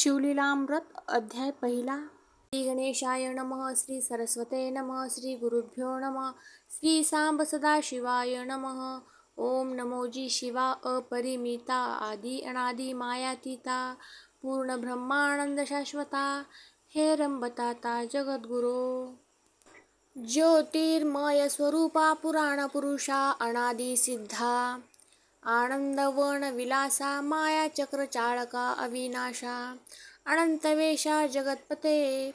शिवलीलामृत अध्याय पहिला. श्री गणेशाय नमः श्री सरस्वते नमः श्री गुरुभ्यो नमः श्री सांब सदाशिवाय नमः. ओम नमोजी शिवा अपरिमिता आदि अनादि मायातीता पूर्ण ब्रह्मानंद शाश्वता हे रंबताता जगद्गुरो. ज्योतिर्मय स्वरूपा पुराण पुरुषा अनादि सिद्धा. आनंदवन विलासा माया चक्र चाळका अविनाशा। अनंतवेशा जगतपते।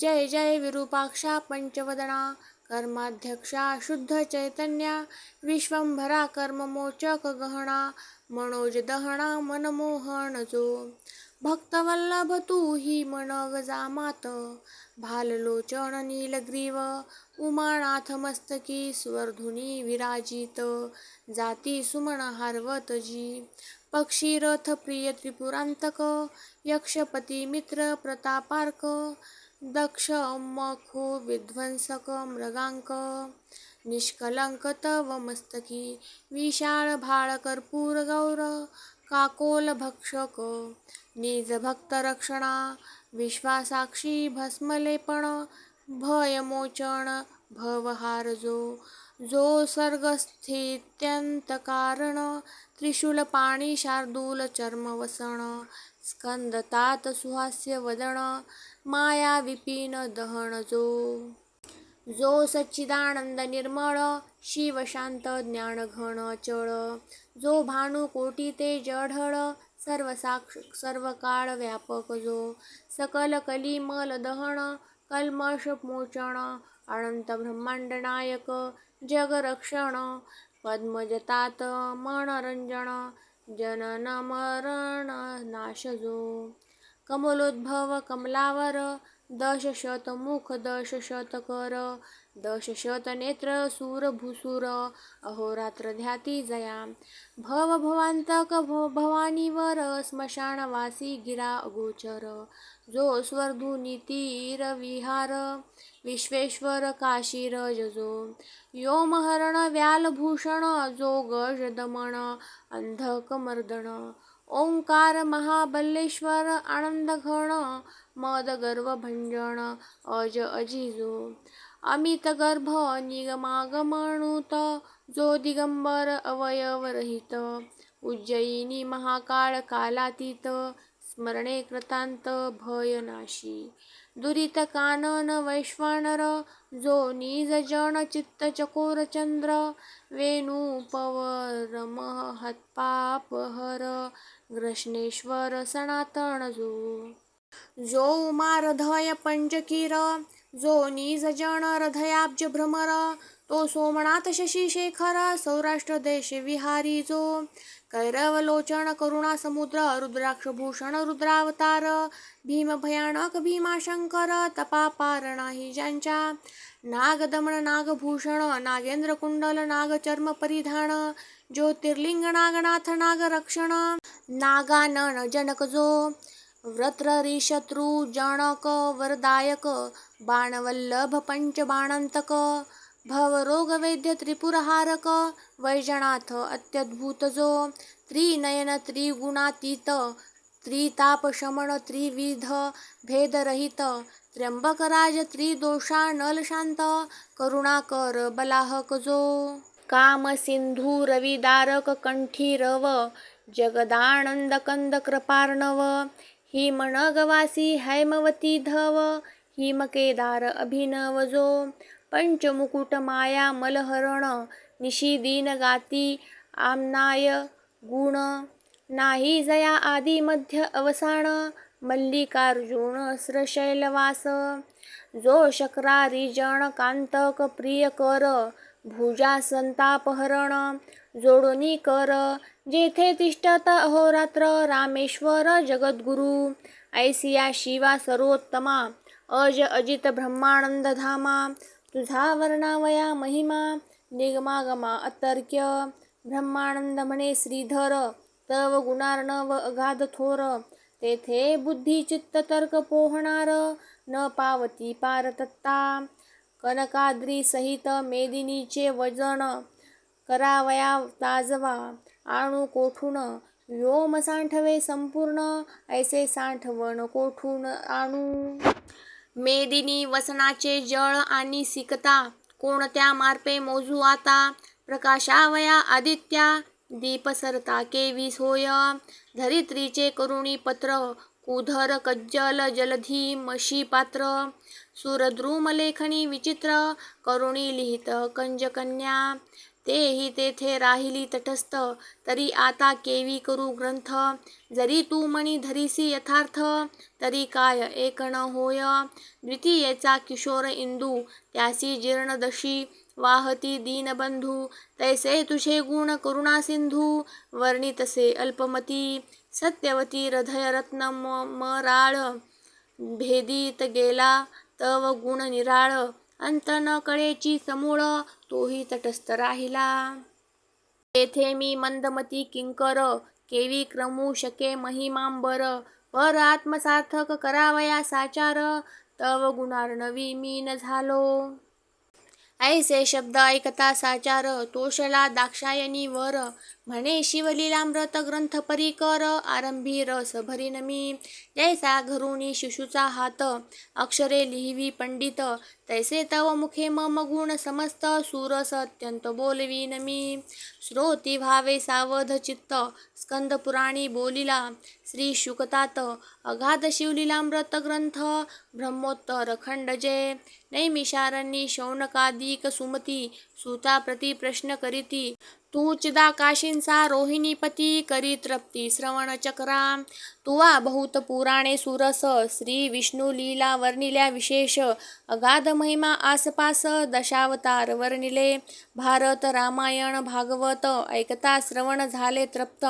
जय जय विरूपाक्षा पंचवदना। कर्माध्यक्षा शुद्ध चैतन्या। विश्वंभरा कर्ममोचक गहना भक्तवल्लभ तू ही मन गजामात भाललोचन नीलग्रीव उमानाथ मस्तकी स्वर्धुनी विराजित. जाती सुमन हारवत जी पक्षीरथ प्रिय त्रिपुरांतक. यक्षपती मित्र प्रतापार्क दक्ष मखो विध्वंसक मृगांक. निष्कलंक तव मस्तकी विशाळ भाळ कर्पूर गौर. काकोल भक्षक काकोलभक्षक। निजभक्तरक्षणा विश्वासाक्षी भस्मलेपण भयमोचन भवहारजो। जो सर्गस्थित्यन्तकारण त्रिशूलपाणिशार्दूलचर्मवसण स्कन्दतातसुहास्यवदन मायाविपिन दहणजो जो सच्चिदानंद निर्मळ शिवशांत ज्ञान घन चळ जो भानु कोटी ते जढळ सर्व साक्ष सर्व काळ व्यापक जो. सकल कलिमल दहन कल्मष मोचण अनंत ब्रह्मांड नायक जगरक्षण पद्मजतात मनरंजन जनन मरण नाश जो. कमलोद्भव कमलावर दशशत मुख दशशत कर दशशत नेत्र सूर भूसूर अहोरात्र ध्याती जया। भव भवांतक भवानीवर स्मशानवासी गिरा अगोचर जो स्वर्धुनीतीर विहार विश्वेश्वर जजो। यो महरण व्यालभूषण जो गज दमन अंधकमर्दन। ओंकार महाबल्लेश्वर आनंदघन मद गर्व भंजन अज अजिजो। अमित गर्भ निगमागमणुत जो दिगंबर अवयवरहित उज्जयिनी महाकाळ कालातीत स्मरणे कृतांत भयनाशी दुरित कानन वैश्वानर जो निज जन चित्त चकोर चंद्र। वेणुपवर महत्पापहर ग्रश्नेश्वर सनातन जो। जो उमारधय पंचकीर जो निज जन हृदयाब्ज भ्रमर तो सोमनाथ शशी शेखर सौराष्ट्र देश विहारी जो कैरवलोचन करुणा समुद्र रुद्राक्षभूषण रुद्रावतार भीम भयानक भीमाशंकर तपापार नाही ज्यांच्या नागदमन नागभूषण नागेंद्र कुंडल नागचर्म परिधान ज्योतिर्लिंग नागनाथ नागरक्षण नागानन जनक जो व्रतरिशत्रू जनक वरदायक बाणवल्लभ पंचबाणांतक भवरोगवैद्य त्रिपुरहारक वैजनाथ अत्यद्भुत जो त्रिनयन त्रिगुणातीत त्रितापशमन त्रिविध भेदरहित त्र्यंबकराज त्रिदोषानल शांत करुणाकर बलाहकजो जो। कामसिंधू रविदारक कंठीरव जगदानंद कंद कृपार्णव हिमनगवासी हैमवती धव हिमकेदार अभिनव जो मलहरण निशिदीन गाती आमनाय गुण। नाही जया आदी मध्य अवसान मल्लिकार्जुन श्रशैलवास। जो शक्रारी जण कांतक प्रिय कर भुजा संतापहरण जोडणी कर जेथे तिष्ठत अहोरात्र रामेश्वर जगद्गुरु ऐसिया शिवा सर्वोत्तमा अज अजित ब्रह्मानंद धामा तुझा वर्णावया महिमा निगमागमा अतर्क्य ब्रह्मानंद म्हणे श्रीधर तव गुणार्णव अगाध थोर तेथे बुद्धी चित्त तर्क पोहणार न पावती पारतत्ता कनकाद्री सहित मेदिनीचे वजन करावया ताजवा आणू कोठून? व्योम सांठवे संपूर्ण ऐसे सांठवण कोठून आणू? मेदिनी वसनाचे जळ आणि सिकता कोणत्या मार्पे मोजू आता? प्रकाशावया आदित्या दीप सरता केवीस होय धरित्रीचे करुणी पत्र कुधर कज्जल जलधी मशी पात्र? सुरद्रुम लेखणी विचित्र करुणी लिहित कंजकन्या तेही तेथे राहिली तटस्थ. तरी आता केवी करू ग्रंथ. जरी तू मणी धरिसी यथार्थ तरी काय एक न होय. द्वितीयेचा किशोर इंदू त्यासी जीर्णदशी वाहती दीनबंधू. तैसे तुझे गुण करुणा सिंधू वर्णितसे अल्पमती. सत्यवती हृदयरत्न मराळ भेदीत गेला तव गुण निराळ. अंत न कळेची समूळ तोही तटस्थ राहिला. तेथे मी मंदमती किंकर केवी क्रमू शके महिमांबर पर आत्मसार्थक करावया साचार तव गुणार्णवी मी न झालो. ऐसे शब्द ऐकता साचार तोषला दाक्षायणी वर. म्हणे शिवलीलामृत ग्रंथ परिकर आरंभी रस भरीन जैसा घरुणी शिशुचा हात अक्षरे लिहिवी पंडित. तैसे तव मुखे मम गुण समस्त सुरस अत्यंत बोलवी नमी श्रोती भावे सावध चित्त स्कंद पुराणी बोलिला श्री शुकतात अगाध शिवलीलामृत ग्रंथ ब्रह्मोत्तर खंडजे नैमिषारण्यी शौनकादिक सुमती सुता प्रति प्रश्न करीती तू चिदाकाशींचा रोहिणीपती करी तृप्ती श्रवण चक्रा तुवा बहुत पुराणे सुरस. श्री विष्णू लीला वर्णिल्या विशेष. अगाध महिमा आसपास दशावतार वर्णिले. भारत रामायण भागवत ऐकता श्रवण झाले तृप्त.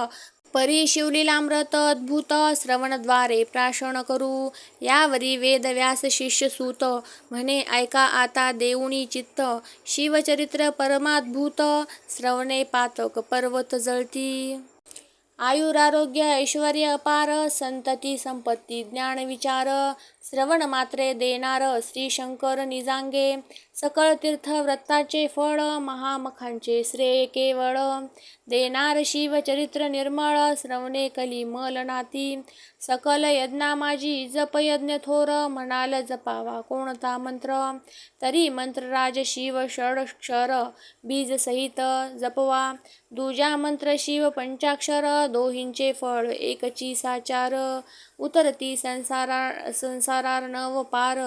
परी शिवलीलामृत अद्भुत श्रवणद्वारे प्राशन करू. यावरी वेदव्यास शिष्य सूत म्हणे ऐका आता देऊणी चित्त. शिवचरित्र परमाद्भुत. श्रवणे पातक पर्वत जळती. आयुरारोग्य ऐश्वर्य अपार संतती संपत्ती ज्ञान विचार. श्रवण मात्रे देणार श्रीशंकर निजांगे. सकळ तीर्थव्रताचे फळ महामखांचे श्रेय केवळ. देणार शिवचरित्र निर्मळ श्रवणे कली मलनाती सकल यज्ञा माझी जपयज्ञ थोर म्हणाल जपावा कोणता मंत्र? तरी मंत्रराज शिव षडक्षर बीज सहित जपवा. दुजा मंत्र शिव पंचाक्षर दोहींचे फळ एकची साचार उतरती संसारा संसारार्णव पार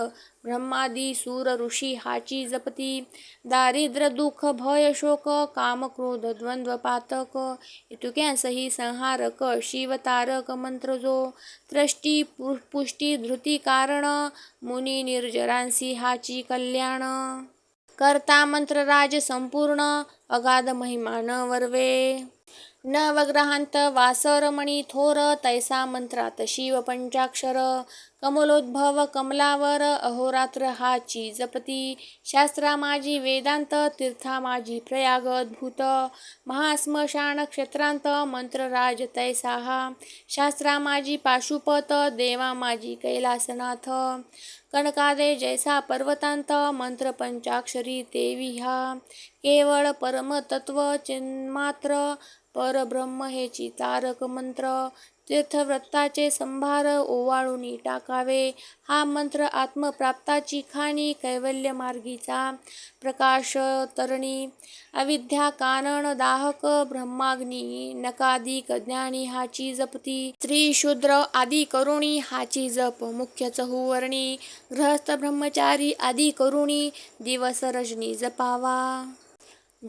ब्रह्मादी सूर ऋषी हाची जपती. दारिद्र दुःख भय शोक काम क्रोध द्वंद्व पातक. इतुक्यांसही संहारक शिवतारक मंत्र जो. त्रष्टी पुष्टी धृती कारण मुनी निर्जरांसी हाची कल्याण. करता मंत्रराज संपूर्ण अगाध महिमान वर्वे. नवग्रहांत वासरमणी थोर तैसा मंत्रात शिव पंचाक्षर कमलोद्भव कमलावर अहोरात्र हाची जपती शास्त्रा माझी वेदांत तीर्था माझी प्रयाग अद्भुत महास्मशान क्षेत्रांत मंत्रराज तैसा हा शास्त्रा माझी पाशुपत देवा माझी कैलासनाथ कनकादे जैसा पर्वतांत मंत्र पंचाक्षरी देवी हा केवळ परमतत्व चिन्मात्र परब्रह्म हेची तारक मंत्र. तीर्थव्रताचे संभार ओवाळून टाकावे. हा मंत्र आत्मप्राप्ताची खाणी कैवल्य मार्गीचा प्रकाश तरणी. अविद्या कानन दाहक ब्रह्माग्नी. नकादिक ज्ञानी हाची जपती. स्त्री शूद्र आदी करुणी हाची जप. मुख्य चहुवर्णी. गृहस्थ ब्रह्मचारी आदी करुणी. दिवस रजनी जपावा.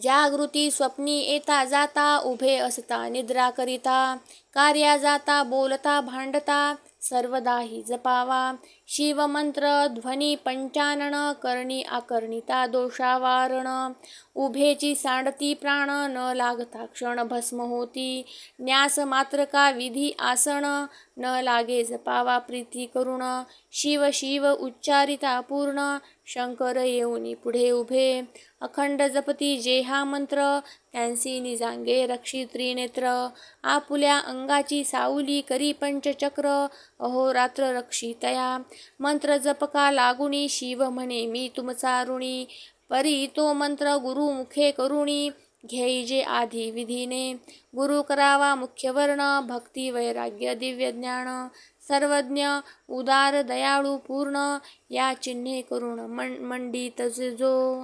जागृती स्वप्नी येता जाता उभे असता निद्रा करिता कार्या जाता बोलता भांडता सर्वदाही जपावा. शिवमंत्र ध्वनी पंचानन करणी आकर्णिता दोषावारण. उभेची सांडती प्राण न लागता क्षण भस्म होती. न्यास मात्र का विधी आसन न लागे जपावा प्रीती करुण. शिव शिव उच्चारिता पूर्ण शंकर येऊनी पुढे उभे. अखंड जपती जे हा मंत्र. त्यांसी निजांगे रक्षी त्रिनेत्र. आपुल्या अंगाची साऊली करी पंचचक्र. अहोरात्र रक्षितया मंत्र जपका लागुणी शिव म्हणे मी तुमचा ऋणी. परी तो मंत्र गुरुमुखे करुणी. घेई जे आधी विधीने. गुरु करावा मुख्य वर्ण. भक्ती वैराग्य दिव्य ज्ञान. सर्वज्ञ उदार दयाळू पूर्ण. या चिन्हे करून मन मंडित जो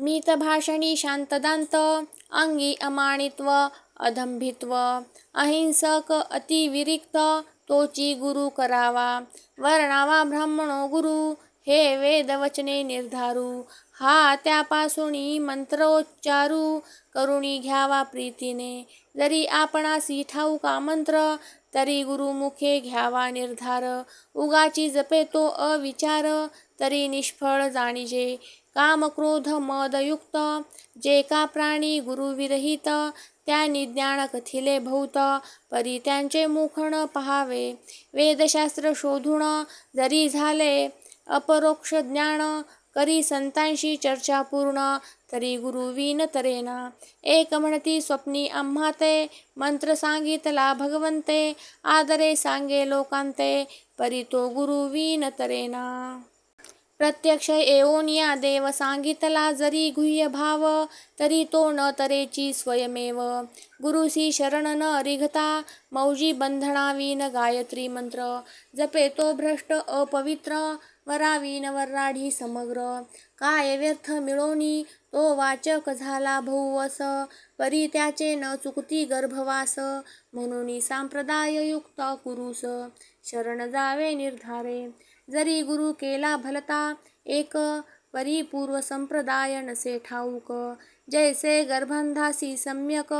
मितभाषणी शांतदांत अंगी अमाणित्व अधंभित्व अहिंसक अतिविरिक्त तोची गुरु करावा वर्णावा ब्राह्मणो गुरु हे वेदवचने निर्धारू हा त्यापासून मंत्रोच्चारू करुणी घ्यावा प्रीतीने जरी आपणासी ठाऊका मंत्र तरी गुरुमुखे घ्यावा निर्धार उगाची जपे तो अविचार तरी निष्फळ जाणीजे काम क्रोध मदयुक्त जे का प्राणी गुरुविरहित त्यांनी ज्ञान कथिले परी त्यांचे मुखण पहावे. वेदशास्त्र शोधून जरी झाले अपरोक्ष ज्ञान करी संतांशी चर्चा पूर्ण तरी गुरुवीन तरेना. एक म्हणती स्वप्नी आम्हाते मंत्र सांगितला भगवंते आदरे सांगे लोकांते परी तो गुरुवीन तरेना. प्रत्यक्ष येऊन या देव सांगितला जरी गुह्य भाव तरी तो न तरेची स्वयमेव. गुरुसी शरण न रिघता मौजी बंधनावीन गायत्री मंत्र. जपे तो भ्रष्ट अपवित्र वरावीन वर्राढी समग्र. काय व्यर्थ मिळोनी तो वाचक झाला भौवस. परी त्याचे न चुकती गर्भवास म्हणून सांप्रदाययुक्त कुरुस. शरण जावे निर्धारे. जरी गुरु केला भलता एक परिपूर्व संप्रदाय नसे ठाऊक जैसे गर्भंधासी सम्यक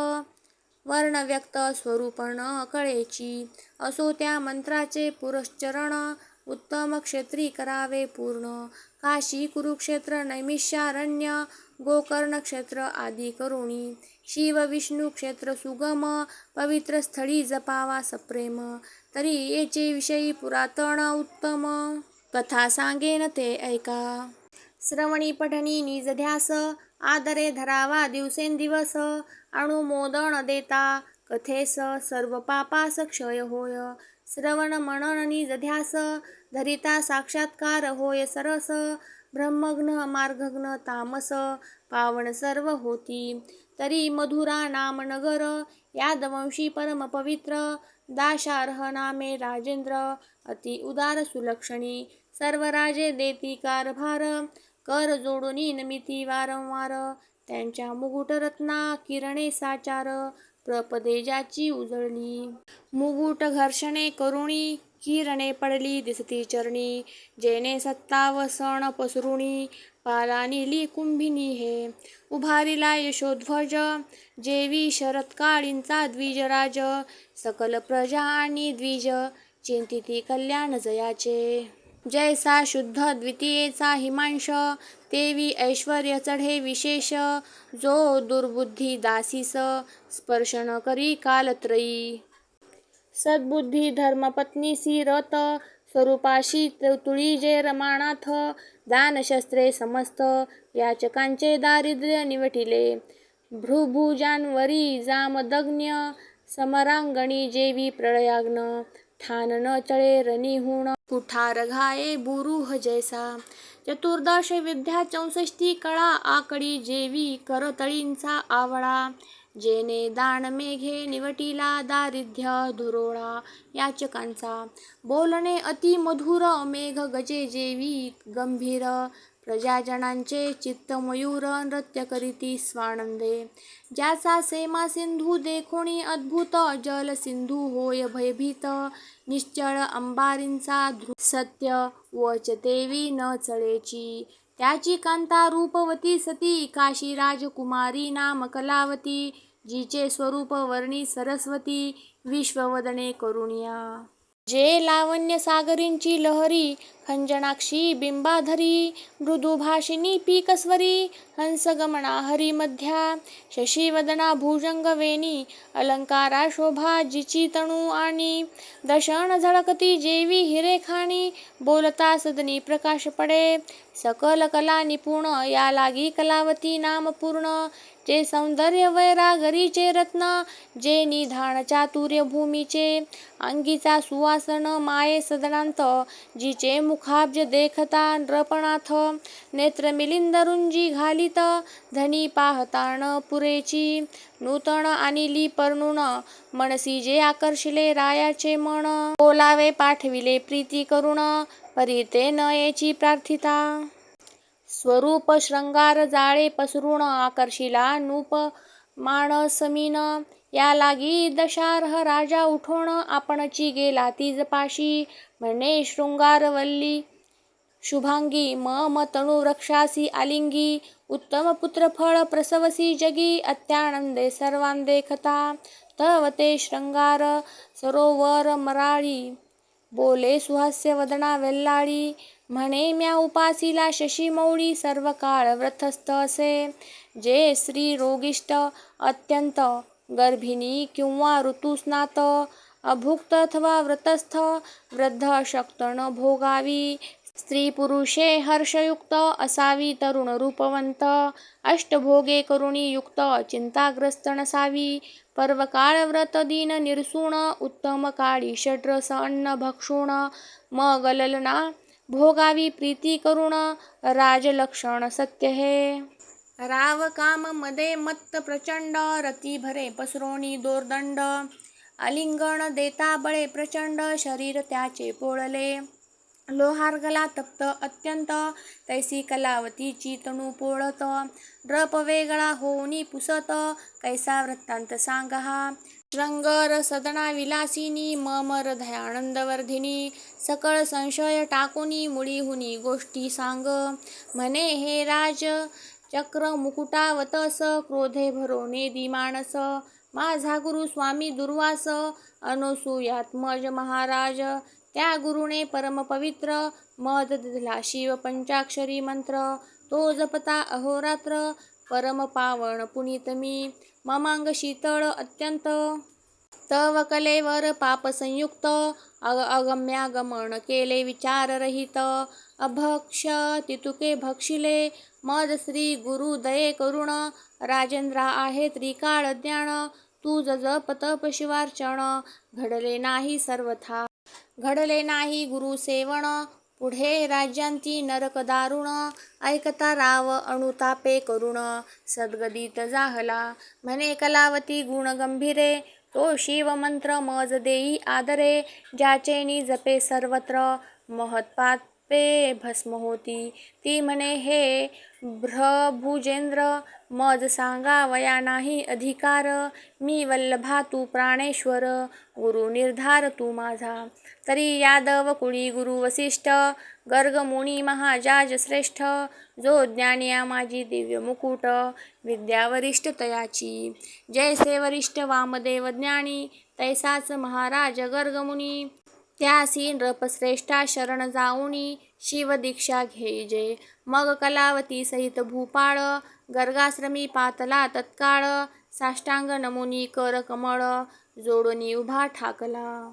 वर्ण व्यक्त स्वरूपण कळेची असो त्या मंत्राचे पुरश्चरण उत्तम क्षेत्री करावे पूर्ण. काशी कुरुक्षेत्र नैमिष्यारण्य गोकर्ण क्षेत्र आदी करुणी. शिव विष्णू क्षेत्र सुगम पवित्र स्थळी जपावा सप्रेम. तरी येचे विषयी पुरातन उत्तम. कथा सांगेन ते ऐका. श्रवणी पठणी निज ध्यास आदरे धरावा दिवसेंदिवस अणुमोदन देता कथेस सर्व पापास क्षय होय. श्रवण मनन निज ध्यास धरिता साक्षात्कार होय सरस. ब्रह्मग्न मार्गग्न तामस पावन सर्व होती. तरी मधुरा नाम नगर यादवंशी परम पवित्र दाशार्ह नामे राजेंद्र अति उदार सुलक्षणी सर्व राजे देती कारभार कर जोडून नमिती वारंवार त्यांच्या मुकुटरत्ना किरणे साचार प्रपदेजाची उजळली. मुकुट घर्षणे करुणी किरणे पडली दिसती चरणी जेने सत्तावसन पसरुणी पालानिली कुंभिनी हे। उभारिला यशोध्वज जेवी शरत्काळींचा द्विजराज सकल प्रजा आणि द्विज चिंतिती कल्याण जयाचे। जैसा शुद्ध द्वितीयेचा हिमांश तेवी ऐश्वर्य चढे विशेष। जो दुर्बुद्धी दासीस स्पर्शन करी कालत्रयी। सद्बुद्धी धर्मपत्नीसी रत स्वरूपाशी तुळी जे रमानाथ दानशस्त्रे समस्त याचकांचे दारिद्र्य निवटिले. भ्रुभुजांवरी जामदग्न्य समरांगणी जेवी प्रळयाग्न ठान न चळे रनिहुण. कुठार घाये बुरुह जैसा चतुर्दश विद्या चौसष्टी कळा आकडी जेवी करतळींचा आवळा. जेने दान मेघे निवटिला दारिद्र्य धुरोळा याचकांचा. बोलणे अति मधुर मेघ गजे जेवी गंभीर. प्रजाजनांचे चित्त मयूर नृत्य करीती स्वानंदे. ज्याचा सेमा सिंधू देखोणी अद्भुत जल सिंधू होय भयभीत. निश्चळ अंबारींचा ध्रु सत्य वच देवी न चळेची. त्याची कांता रूपवती सती काशी राजकुमारी नाम कलावती जिचे स्वरूप वर्णी सरस्वती विश्ववदने करुणिया। जे लावण्य सागरींची लहरी खंजनाक्षी बिंबाधरी मृदुभाषिणी पीकस्वरी हंसगमना हरिमध्या शशीवदना भुजंगवेणी अलंकारा शोभा जिची तणू आणि दशण झळकती जेवी हिरेखाणी बोलता सदनी प्रकाश पडे सकल कला निपुण या लागी कलावती नाम पूर्ण जे सौंदर्य वैरागरीचे रत्न जे निधान चातुर्य भूमीचे अंगीचा सुवासन माये सदनांत जिचे मुखाब्ज देखता नृपणाथ नेत्र मिलिंद रुंजी घालित धनी पाहतान पुरेची नूतन आणिली परणून मनसी जे आकर्षिले रायाचे मन. बोलावे पाठविले प्रीती करुण परी ते नयेची प्रार्थिता. स्वरूप शृंगार जाळे पसरून आकर्षिला नूप माणसमीन. या लागी दशार्ह राजा उठोन आपणची गेला तिजपाशी. म्हणे शृंगारवल्ली शुभांगी मम तनू रक्षासी आलिंगी. उत्तम पुत्रफळ प्रसवसी जगी अत्यानंदे सर्वांदे कथा तव ते शृंगार सरोवर मराळी. बोले सुहास्य वदना वेल्लाळी. म्हणे म्या उपासिला शशीमौळी सर्व काळ व्रतस्थ असे. जे स्त्री रोगिष्ट अत्यंत गर्भिणी किंवा ऋतुस्नात अभुक्त अथवा व्रतस्थ वृद्ध अशक्त न भोगावी. स्त्री पुरुषे हर्षयुक्त असावी तरुण रूपवंत. अष्टभोगे करुणी युक्त चिंताग्रस्त नसावी. पर्वकाळ व्रत दिन निरसून उत्तम काळी षड्रस अन्न भक्षूण. मग ललना भोगावी प्रीती करुण राजलक्षण सत्य हे. राव काम मदे मत्त प्रचंड रती भरे पसरोणी दोर्दंड. आलिंगण देता बळे प्रचंड शरीर त्याचे पोळले. लोहार्गला तप्त अत्यंत तैसी कलावतीची चितणू पोळत. ड्रप वेगळा होऊनी पुसत कैसा वृत्तांत सांग हा श्रंगर सदना विलासिनी मम हृदयानंदवर्धिनी सकळ संशय टाकुनी मुळीहुनी गोष्टी सांग. म्हणे हे राज चक्र मुकुटावतस क्रोधे भरोने माणस. माझा गुरु स्वामी दुर्वास अनसुयात्मज महाराज. त्या गुरुने परमपवित्र मद दिला शिव पंचाक्षरी मंत्र. तो जपता अहोरात्र परम पावन पुनीत मी. ममांग शीतळ अत्यंत तव कलेवर पाप संयुक्त अग अगम्यागमन केले विचाररहित. अभक्ष तितुके भक्षिले मद श्री गुरु दये करुण. राजेंद्रा आहे त्रिकाळ ज्ञान तू जप तप शिवार्चण घडले नाही सर्वथा घडले नाही गुरु सेवण पुढे राज्यांती नरक दारुण ऐकता राव अनुतापे करुण. सद्गदित जाहला म्हणे कलावती गुण गंभीरे. तो शिव मंत्र मज देई आदरे ज्याचेनी जपे सर्वत्र. महत्पात महत्पापे भस्म होती ती म्हणे हे भ्रभुजेंद्र मज सांगावया नाही अधिकार. मी वल्लभा तू प्राणेश्वर गुरु निर्धार तू माझा. तरी यादव कुळी गुरु वसिष्ठ गर्गमुनी महाजाज श्रेष्ठ जो ज्ञानिया माझी दिव्य मुकुट विद्या वरिष्ठ तयाची. जैसे वरिष्ठ वामदेव ज्ञानी तैसाच महाराज गर्गमुनी त्यासी नृपश्रेष्ठा शरण जाऊनी शिवदीक्षा घेजे मग कलावती सहित भूपाळ गर्गाश्रमी पातला तत्काळ साष्टांग नमुनी कर कमळ जोडणी उभा ठाकला.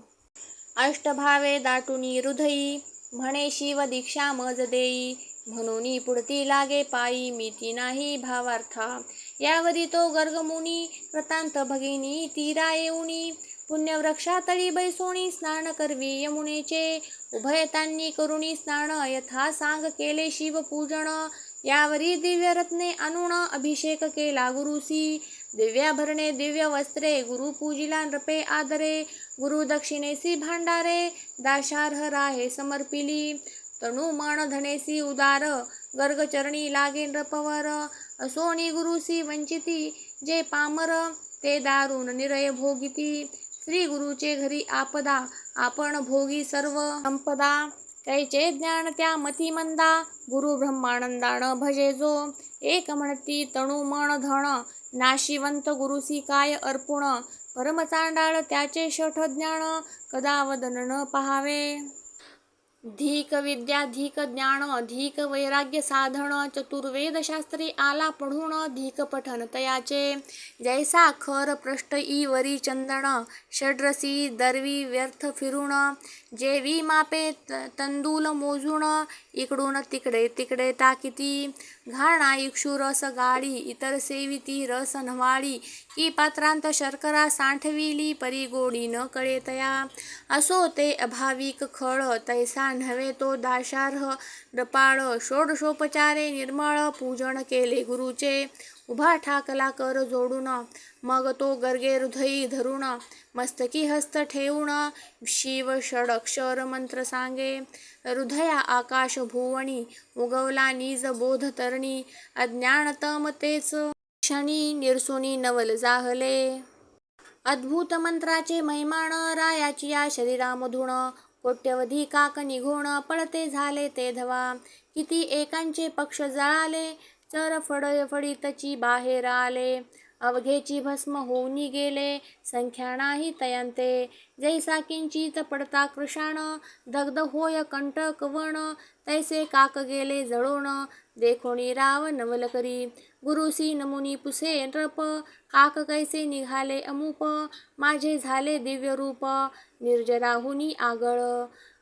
अष्टभावे दाटुनी हृदयी म्हणे शिव दीक्षा मज देई म्हणून पुढती लागे पायी मिती नाही भावार्था. यावरी तो गर्गमुनी कृतांत भगिनी तीरा येऊनी पुण्यवृक्षातळी बैसोणी स्नान करवी. यमुनेचे उभयतांनी करुणी स्नान. यथा सांग केले शिवपूजन यावरी दिव्यरत्ने अनुण अभिषेक केला. गुरुसी दिव्याभरणे दिव्य वस्त्रे. गुरु पूजिला नृपे आदरे. गुरु दक्षिणेसी भांडारे. दाशार्ह राहे समर्पिली. तणु मन धनेसी उदार. गर्गचरणी लागे नृपवर. असोणी गुरुसी वंचिती. जे पामर ते दारुण निरय भोगिती. श्री गुरुचे घरी आपदा. आपण भोगी सर्व संपदा. कैचे ज्ञान त्या मतिमंदा. गुरु ब्रह्मानंदान भजे जो. एक म्हणती तणू मन धन. नाशिवंत गुरुसी काय अर्पुण. परमचांडाळ त्याचे शठ ज्ञान. कदावदन न पहावे. धीक विद्या धीक ज्ञान धीक वैराग्य साधन चतुर्वेद शास्त्री आला पढून धीक पठन तयाचे जैसा खर पृष्ठ ई वरी चंदन षड्रसी दरवी व्यर्थ फिरून जेवी मापे त- तंदूल मोजून इकडून तिकडे तिकडे ताकिती घाणा इक्षु रस गाळी इतर सेविती रस नवाळी की पात्रांत शर्करा साठविली परी गोडी न कळे तया असो ते अभाविक खळ तैसा नव्हे तो दाशार्ह डपाळ षोडशोपचारे निर्मळ पूजन केले गुरुचे. उभा ठाकला कर जोडून मग तो गर्गे हृदयी धरुण मस्तकी हस्त ठेवून शिव षडक्षर मंत्र सांगे. हृदया आकाश भुवणी उगवला निज बोध तरणी अज्ञानतमतेच क्षणी निरसुनी नवल जाहले. अद्भुत मंत्राचे महिमान रायाची या शरीरामधून कोट्यवधी काक निघून पळते झाले ते धवा. किती एकांचे पक्ष जळाले चर फडय बाहेर आले. अवघेची भस्म होऊनी गेले संख्या नाही तयांते. जैसा किंचित पडता कृषाण दग्ध होय कंटक वण तैसे काक गेले जळोण देखोणी राव नवलकरी. गुरुसी नमुनी पुसे नृप काक कैसे निघाले अमुप माझे झाले दिव्य रूप निर्जराहुनी आगळ.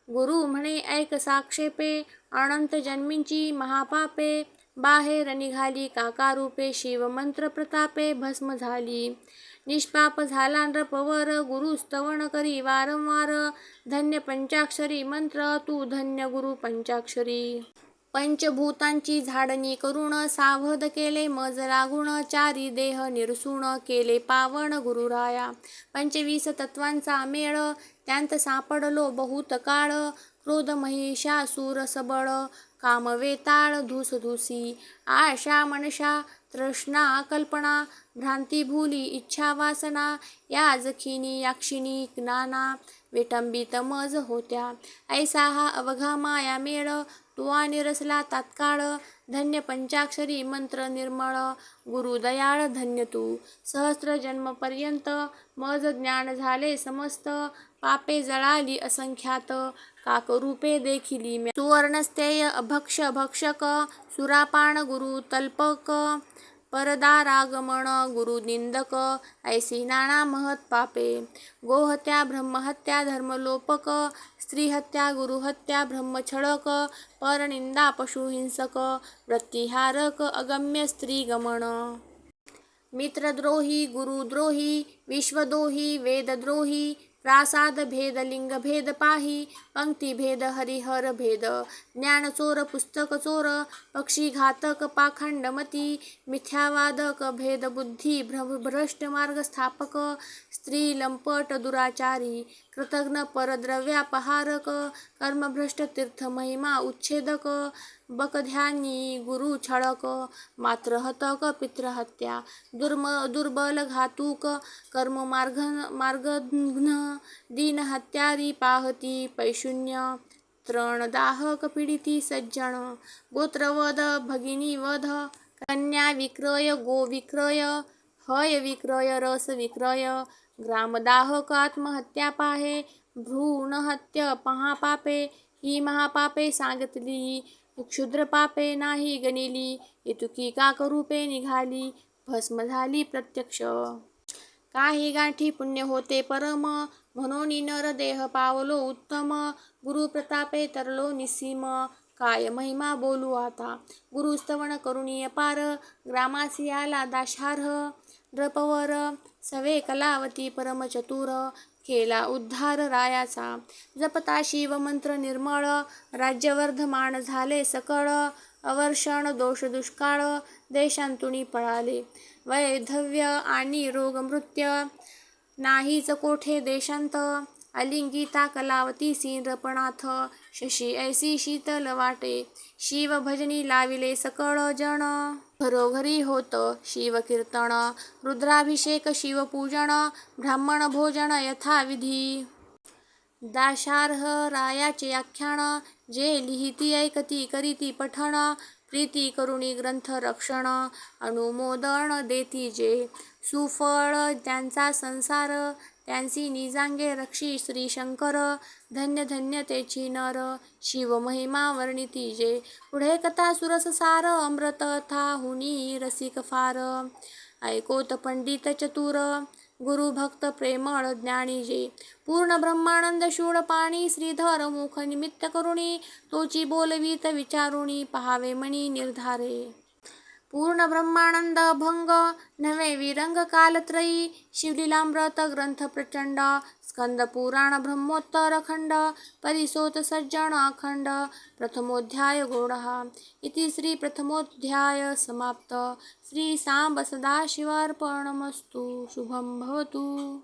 गुरु म्हणे ऐक साक्षेपे अनंत जन्मींची महापापे बाहेर निघाली काकारूपे शिवमंत्र प्रतापे भस्म झाली. निष्पाप झाला नृपवर गुरु स्तवण करी वारंवार धन्य पंचाक्षरी मंत्र तू धन्य गुरु पंचाक्षरी. पंचभूतांची झाडणी करून सावध केले मज लागून चारी देह निरसून केले पावन गुरुराया. पंचवीस तत्वांचा मेळ त्यांत सापडलो बहुत काळ. क्रोध महिषासूर सबळ कामवेताळ धुसधुसी आशा मनशा तृष्णा कल्पना भ्रांतीभूली इच्छा वासना. या जखिनी याक्षिणी नाना विटंबित मज होत्या. ऐसा हा अवघा माया मेळ तुवा निरसला तात्काळ धन्य पंचाक्षरी मंत्र निर्मळ गुरुदयाळ धन्य तू. सहस्र जन्मपर्यंत मज ज्ञान झाले समस्त पापे जळाली असंख्यात काकरूपे देखिली म्या. सुवर्णस्तेय अभक्ष भक्षक सुरापान गुरु तल्पक परदारागमन गुरुनिंदक ऐसी नाना महत पापे. गोहत्या ब्रह्महत्या धर्मलोपक स्त्रीहत्या गुरुहत्या ब्रह्मछळक परनिंदा पशुहिंसक वृत्तिहारक अगम्य स्त्रीगमन मित्रद्रोही गुरुद्रोही विश्वद्रोही वेदद्रोही प्रासाद भेद लिंग भेद पाही पंक्ती भेद हरिहर भेद ज्ञानचोर पुस्तक चोर पक्षी घातक पाखंडमती मिथ्यावादक भेद बुद्धी भ्र- भ्रष्ट मार्ग स्थापक स्त्री लंपट दुराचारी कृतघ्न परद्रव्यापहारक कर्मभ्रष्ट तीर्थ महिमा उच्छेदक बकध्यानी गुरु छळक मात्रहतक पित्रहत्या दुर्म दुर्बल घातूक कर्म मार्ग मार्गघ्न दीन हत्यारी पाहती पैशून्य तृणदाहक पीडिती सज्जन गोत्रवध भगिनीवध कन्या विक्रय गो विक्रय हय विक्रय रस विक्रय ग्रामदाहक आत्महत्या पाहे भ्रूणहत्य महापापे ही महापापे सांगितली. क्षुद्र पापे नाही गणिली इतुकी काकरूपे निघाली भस्म झाली प्रत्यक्ष. काही गाठी पुण्य होते परम म्हणून नर देह पावलो उत्तम. गुरु प्रतापे तरलो निसीम. काय महिमा बोलू आता. गुरुस्तवण करुणीय पार ग्रामासी आला दाशार्ह. नृपवर सवे कलावती परमचतुर केला उद्धार रायाचा. जपता शिवमंत्र निर्मळ राज्यवर्धमान झाले सकळ अवर्षण दोष दुष्काळ देशांतुनी पळाले. वैधव्य आणि रोगमृत्य नाहीच कोठे देशांत. अलिंगिता कलावती सिंरपणाथ शशी ऐसी शीतल वाटे. शिव भजनी लाविले सकळ जण. घरोघरी होत शिवकीर्तन रुद्राभिषेक शिवपूजन ब्राह्मण भोजन यथाविधी. दाशार्ह रायाचे आख्यान जे लिहिती ऐकती करीती पठण प्रीती करुणी ग्रंथ रक्षण अनुमोदन देती जे. सुफळ त्यांचा संसार त्यांसी निजांगे रक्षी श्री शंकर धन्य धन्य तेची नर शिव महिमा वर्णिती जे. पुढे कथा सुरस सार अमृत था हुनी रसिक फार. ऐकोत पंडित चतुर गुरुभक्त प्रेमळ ज्ञानी जे. पूर्ण ब्रह्मानंद शूळ पाणी श्रीधर मुख निमित्त करुणी तोची बोलवीत विचारुणी पहावे मणी निर्धारे. पूर्ण ब्रह्मानंद भंग नवे विरंग कालत्रयी शिवलीलामृत ग्रंथ प्रचंड स्कंद पुराण ब्रह्मोत्तर खंड परिसोत सज्जन अखंड प्रथमोध्याय गोडहा इति श्री प्रथमोध्याय समाप्त। श्री सांब सदाशिवार्पणमस्तु शुभम भवतु।